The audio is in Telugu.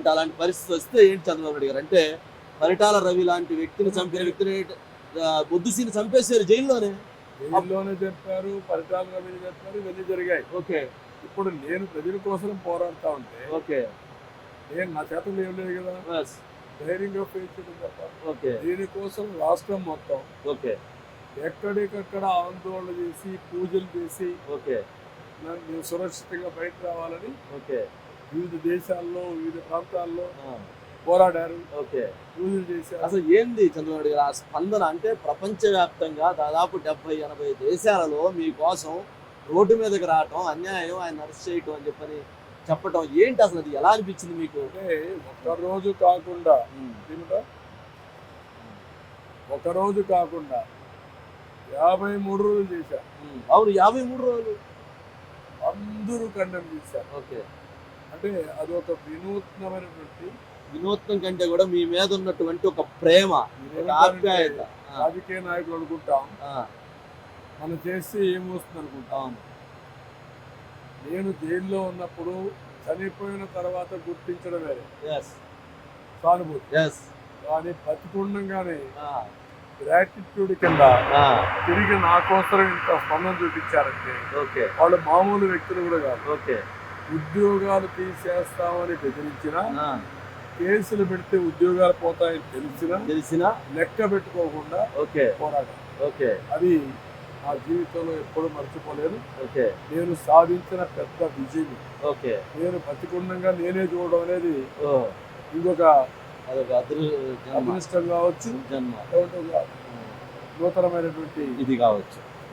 అంటే అలాంటి పరిస్థితి వస్తే ఏంటి చంద్రబాబు నాయుడు గారు? అంటే పరిటాల రవి లాంటి వ్యక్తిని చంపిన వ్యక్తిని బొద్దుసీని చంపేశారు జైల్లోనే. జైల్లోనే చెప్పారు పరిటాల రవిని చెప్పారు ఇవన్నీ జరిగాయి. ఓకే. ఇప్పుడు నేను ప్రజల కోసం పోరాడుతా ఉంటే ఓకే. నేను నా చేతులు ఏం లేదు కదా? బస్ ధైర్యంగా తప్ప ఓకే. దీనికోసం రాష్ట్రం మొత్తం ఓకే. ఎక్కడికక్కడ ఆందోళన చేసి పూజలు చేసి ఓకే. నేను సురక్షితంగా బయట రావాలని ఓకే. వివిధ దేశాల్లో వివిధ ప్రాంతాల్లో పోరాడారు. ఓకే. పూజలు చేశారు అసలు ఏంది చంద్రబాబు గారు ఆ స్పందన? అంటే ప్రపంచవ్యాప్తంగా దాదాపు డెబ్బై ఎనభై దేశాలలో మీకోసం రోడ్డు మీదకి రావటం అన్యాయం ఆయన అరెస్ట్ చేయటం అని చెప్పని చెప్పటం ఏంటి అసలు? అది ఎలా అనిపించింది మీకు? అంటే ఒక్క రోజు కాకుండా ఏమిటో? ఒక రోజు కాకుండా యాభై మూడు రోజులు చేశారు. అవును యాభై మూడు రోజులు. అందరూ ఖండం చేశారు ఓకే. అంటే అది ఒక వినూత్నమైనటువంటి వినూత్నం కంటే కూడా మీ మీద ఉన్నటువంటి ఒక ప్రేమ ఆప్యాయత. రాజకీయ నాయకులు అనుకుంటాం. మనం చేస్తే ఏమొస్తుంది అనుకుంటాం అవును నేను జైల్లో ఉన్నప్పుడు చనిపోయిన తర్వాత గుర్తించడం వేరే సానుభూతి. కానీ బతికుండగానే గ్రాటిట్యూడ్ కింద తిరిగి నా కోసం ఇంత స్పందన చూపించారంటే ఓకే వాళ్ళు మామూలు వ్యక్తులు కూడా కాదు. ఓకే ఉద్యోగాలు తీసేస్తామని బెదిరించిన కేసులు పెడితే ఉద్యోగాలు పోతాయని తెలిసిన తెలిసిన. లెక్క పెట్టుకోకుండా ఓకే. పోరాటం. ఓకే. అది నా జీవితంలో ఎప్పుడూ మర్చిపోలేను. ఓకే. నేను సాధించిన పెద్ద విజయం. ఓకే. నేను బతికుండంగా నేనే చూడడం అనేది ఇంకొక అదృష్టం కావచ్చు. జన్మ. నూతనమైనటువంటి ఇది కావచ్చు.